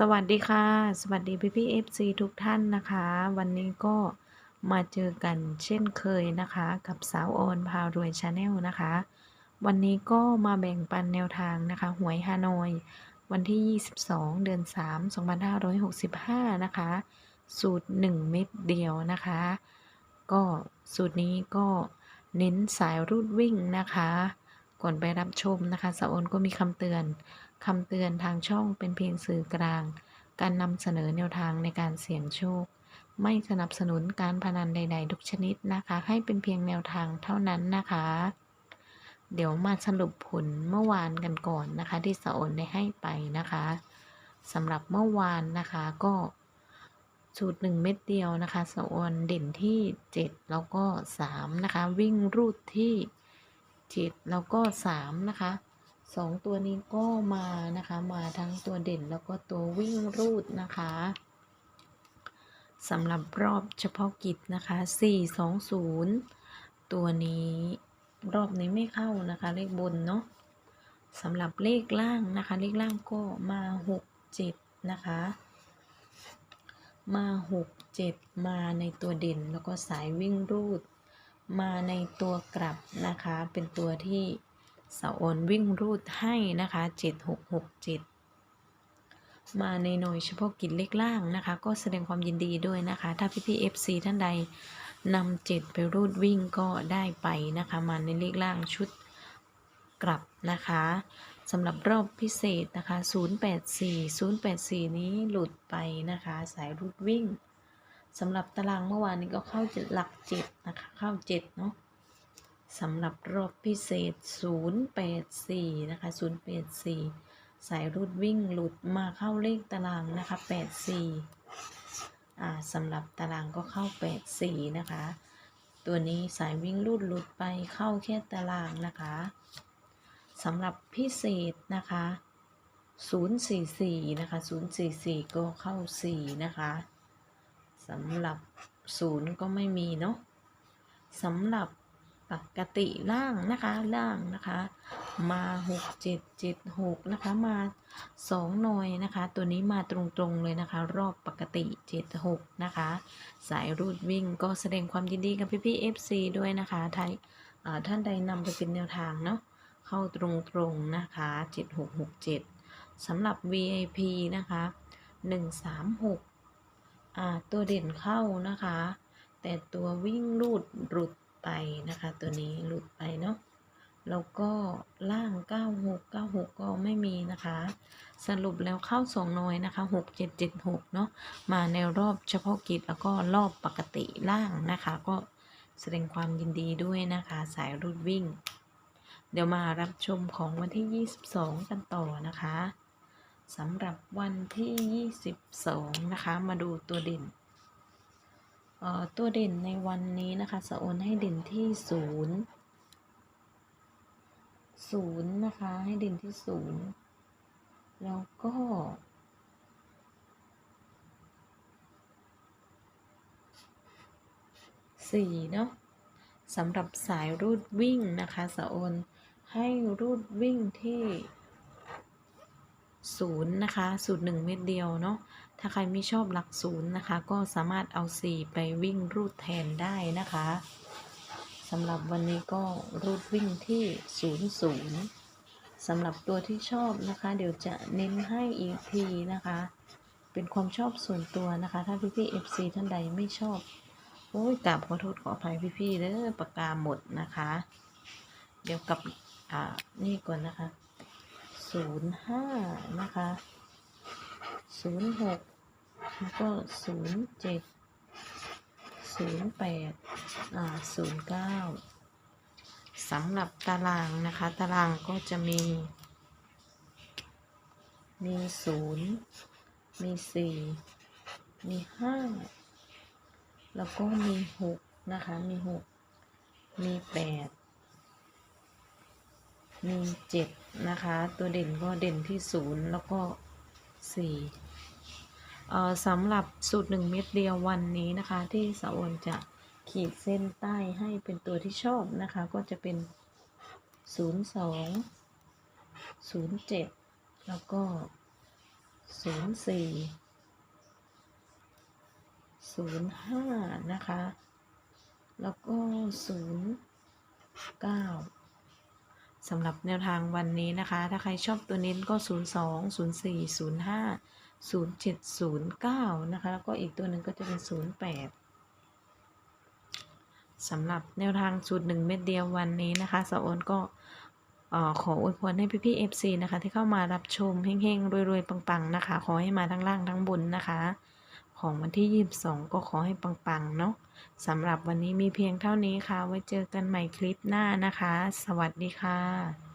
สวัสดีค่ะ สวัสดีพี่พี่เอฟซีทุกท่านนะคะ วันนี้ก็มาเจอกันเช่นเคยนะคะ กับสาวออนพาวรวยชาแนลนะคะ วันนี้ก็มาแบ่งปันแนวทางนะคะ หวยฮานอย วันที่ 22 เดือน 3 2565 นะคะ สูตร 1 เม็ดเดียวนะคะ ก็สูตรนี้ก็เน้นสายรูดวิ่งนะคะ ก่อนไปรับชมนะคะสาวออนก็มีคำเตือนคำเตือนทางช่องเป็นเพียงสื่อกลาง การนำเสนอแนวทางในการเสี่ยงโชค ไม่สนับสนุนการพนันใด ๆ ทุกชนิดนะคะ ให้เป็นเพียงแนวทางเท่านั้นนะคะ เดี๋ยวมาสรุปผลเมื่อวานกันก่อนนะคะ ที่สะโอนได้ให้ไปนะคะสำหรับเมื่อวานนะคะก็สูตรหนึ่งเม็ดเดียวนะคะสะโอนเด่นที่ 7 แล้วก็ 3 นะคะ วิ่งรูดที่ 7 แล้วก็ 3 นะคะ สองตัวนี้ก็มานะคะ มาทั้งตัวเด่นแล้วก็ตัววิ่งรูดนะคะสำหรับรอบเฉพาะกิจนะคะ 420 ตัวนี้รอบนี้ไม่เข้านะคะ เลขบนเนาะสำหรับเลขล่างนะคะ เลขล่างก็มา 6 7 นะคะ มา 6 7 มาในตัวเด่นแล้วก็สายวิ่งรูด มาในตัวกลับนะคะ เป็นตัวที่ สาโอนวิ่งรูดให้นะคะ7667มาในหน่วยเฉพาะกิจเลขล่างนะคะ ก็แสดงความยินดีด้วยนะคะ ถ้าพี่พี่ FC ท่านใดนำเจ็ดไปรูดวิ่งก็ได้ไปนะคะ มาในเลขล่างชุดกลับนะคะสำหรับรอบพิเศษนะคะ 084 084 นี้หลุดไปนะคะ สายรูดวิ่งสำหรับตารางเมื่อวานนี้ก็เข้าหลักเจ็ดนะคะ เข้าเจ็ดเนาะ สำหรับรอบพิเศษ 084 นะคะ 084 สายรูดวิ่งหลุดมาเข้าเลขตารางนะคะ 84 อ่าสำหรับตารางก็เข้า 84 นะคะ ตัวนี้สายวิ่งรูดหลุดไปเข้าแค่ตารางนะคะสำหรับพิเศษนะคะ 044 นะคะ 044 ก็เข้า 4 นะคะสำหรับ 0 ก็ไม่มีเนาะสำหรับ ปกติล่างนะคะล่างนะคะ มาหกเจ็ดเจ็ดหกนะคะมาสองหน่วยนะคะ ตัวนี้มาตรงๆเลยนะคะ รอบปกติเจ็ดหกนะคะ สายรูดวิ่งก็แสดงความยินดีกับพี่พี่เอฟซีด้วยนะคะไทยท่านใดนำไปเป็นแนวทางเนาะเข้าตรงๆนะคะเจ็ดหกหกเจ็ดสำหรับ VIP นะคะหนึ่งสามหกอ่าตัวเด่นเข้านะคะ แต่ตัววิ่งรูดหลุด ไปนะคะ ตัวนี้หลุดไปเนาะแล้วก็ล่าง 96 96 ก็ไม่มีนะคะ สรุปแล้วเข้าสองหน่วยนะคะ 6776 เนาะมาในรอบเฉพาะกิจแล้วก็รอบปกติล่างนะคะ ก็แสดงความยินดีด้วยนะคะ สายรูดวิ่ง เดี๋ยวมารับชมของวันที่ 22 กันต่อนะคะสำหรับวันที่ 22 นะคะ มาดูตัวเด่น ตัวเด่นในวันนี้นะคะสะโอนให้เด่นที่ศูนย์ศูนย์นะคะ ให้เด่นที่ศูนย์แล้วก็สี่เนาะสำหรับสายรูดวิ่งนะคะสะโอนให้รูดวิ่งที่ ศูนย์นะคะสูตรหนึ่งเม็ดเดียวเนาะถ้าใครไม่ชอบหลักศูนย์นะคะ ก็สามารถเอา4ไปวิ่งรูดแทนได้นะคะสำหรับวันนี้ก็รูดวิ่งที่0 0สำหรับตัวที่ชอบนะคะ เดี๋ยวจะเน้นให้อีกทีนะคะ เป็นความชอบส่วนตัวนะคะ ถ้าพี่พี่ FC ท่านใดไม่ชอบโอ้ยกราบขอโทษขออภัยพี่ๆเด้อปากกาหมดนะคะ เดี๋ยวกับอ่านี่ก่อนนะคะ 05นย์ห้านะคะ06แล้วก็ศูนย์เจ็ดศูนย์แปดอ่าศูนย์เก้าสำหรับตารางนะคะ ตารางก็จะมี มีศูนย์มีสี่มีห้าแล้วก็มีหกนะคะ มีหกมีแปดมีเจ็ด นะคะ ตัวเด่นก็เด่นที่ศูนย์แล้วก็สี่สำหรับสูตรหนึ่งเม็ดเดียววันนี้นะคะ ที่สาวอนจะขีดเส้นใต้ให้เป็นตัวที่ชอบนะคะ ก็จะเป็น 02 07 แล้วก็ศูนย์สี่ศูนย์ห้านะคะ แล้วก็ศูนย์เก้า สำหรับแนวทางวันนี้นะคะ ถ้าใครชอบตัวนี้ก็ 0 2 0 4 0 5 0 7 0 9 นะคะ แล้วก็อีกตัวหนึ่งก็จะเป็น 0 8สำหรับแนวทางสูตรหนึ่งเม็ดเดียววันนี้นะคะสาวโอนก็ขออวยพรให้พี่ๆ FC นะคะ ที่เข้ามารับชมเฮงๆรวยๆ ปังๆ นะคะ ขอให้มาทั้งล่างทั้งบนนะคะ ของวันที่ 22 ก็ขอให้ปังๆ เนาะสำหรับวันนี้มีเพียงเท่านี้ค่ะ ไว้เจอกันใหม่คลิปหน้านะคะ สวัสดีค่ะ